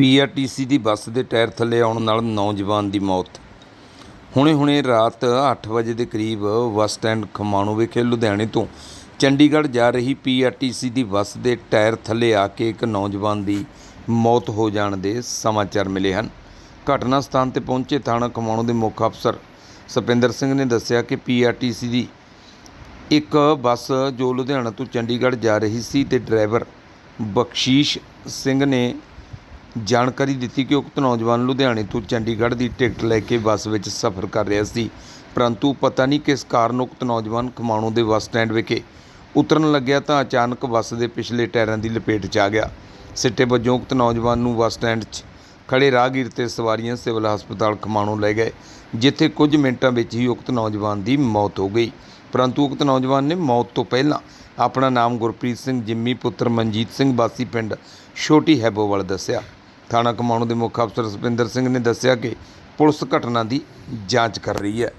PRTC ਦੀ ਬੱਸ ਦੇ tyre ਥੱਲੇ ਆਉਣ ਨਾਲ ਨੌਜਵਾਨ ਦੀ ਮੌਤ। ਹੁਣੇ-ਹੁਣੇ ਰਾਤ 8 ਵਜੇ ਦੇ ਕਰੀਬ ਬੱਸ ਸਟੈਂਡ ਖਮਾਣੋ ਵਿਖੇ ਲੁਧਿਆਣੇ ਤੋਂ ਚੰਡੀਗੜ੍ਹ ਜਾ ਰਹੀ ਪੀਆਰਟੀਸੀ ਦੀ ਬੱਸ ਦੇ ਟਾਇਰ ਥੱਲੇ ਆ ਕੇ ਇੱਕ ਨੌਜਵਾਨ ਦੀ ਮੌਤ ਹੋ ਜਾਣ ਦੇ ਸਮਾਚਾਰ ਮਿਲੇ ਹਨ। ਘਟਨਾ ਸਥਾਨ ਤੇ ਪਹੁੰਚੇ ਥਾਣਾ ਖਮਾਣੋ ਦੇ ਮੁੱਖ ਅਫਸਰ ਸਪਿੰਦਰ ਸਿੰਘ ਨੇ ਦੱਸਿਆ ਕਿ ਪੀਆਰਟੀਸੀ ਦੀ ਇੱਕ ਬੱਸ ਜੋ ਲੁਧਿਆਣਾ ਤੋਂ ਚੰਡੀਗੜ੍ਹ ਜਾ ਰਹੀ ਸੀ ਤੇ ਡਰਾਈਵਰ ਬਖਸ਼ੀਸ਼ ਸਿੰਘ ਨੇ ਜਾਣਕਾਰੀ ਦਿੱਤੀ ਕਿ ਉਕਤ ਨੌਜਵਾਨ ਲੁਧਿਆਣੇ ਤੋਂ ਚੰਡੀਗੜ੍ਹ ਦੀ ਟਿਕਟ ਲੈ ਕੇ ਬੱਸ ਵਿੱਚ ਸਫ਼ਰ ਕਰ ਰਿਹਾ ਸੀ, ਪਰੰਤੂ ਪਤਾ ਨਹੀਂ ਕਿਸ ਕਾਰਨ ਉਕਤ ਨੌਜਵਾਨ ਖਮਾਣੋ ਦੇ ਬੱਸ ਸਟੈਂਡ ਵਿਖੇ ਉਤਰਨ ਲੱਗਿਆ ਤਾਂ ਅਚਾਨਕ ਬੱਸ ਦੇ ਪਿਛਲੇ ਟਾਇਰਾਂ ਦੀ ਲਪੇਟ 'ਚ ਆ ਗਿਆ। ਸਿੱਟੇ ਵਜੋਂ ਉਕਤ ਨੌਜਵਾਨ ਨੂੰ ਬੱਸ ਸਟੈਂਡ 'ਚ ਖੜੇ ਰਾਹਗੀਰ ਤੇ ਸਵਾਰੀਆਂ ਸਿਵਲ ਹਸਪਤਾਲ ਖਮਾਣੋ ਲੈ ਗਏ, ਜਿੱਥੇ ਕੁਝ ਮਿੰਟਾਂ ਵਿੱਚ ਹੀ ਉਕਤ ਨੌਜਵਾਨ ਦੀ ਮੌਤ ਹੋ ਗਈ। ਪਰੰਤੂ ਉਕਤ ਨੌਜਵਾਨ ਨੇ ਮੌਤ ਤੋਂ ਪਹਿਲਾਂ ਆਪਣਾ ਨਾਮ ਗੁਰਪ੍ਰੀਤ ਸਿੰਘ, ਜਿੰਮੀ ਪੁੱਤਰ ਮਨਜੀਤ ਸਿੰਘ ਬਾਸੀ ਪਿੰਡ ਛੋਟੀ ਹੈਬੋਵਾਲ ਦੱਸਿਆ। ਥਾਣਾ ਕਮਾਣੂ ਦੇ ਮੁੱਖ ਅਫਸਰ ਸੁਪਿੰਦਰ ਸਿੰਘ ਨੇ ਦੱਸਿਆ ਕਿ ਪੁਲਿਸ ਘਟਨਾ ਦੀ ਜਾਂਚ ਕਰ ਰਹੀ ਹੈ।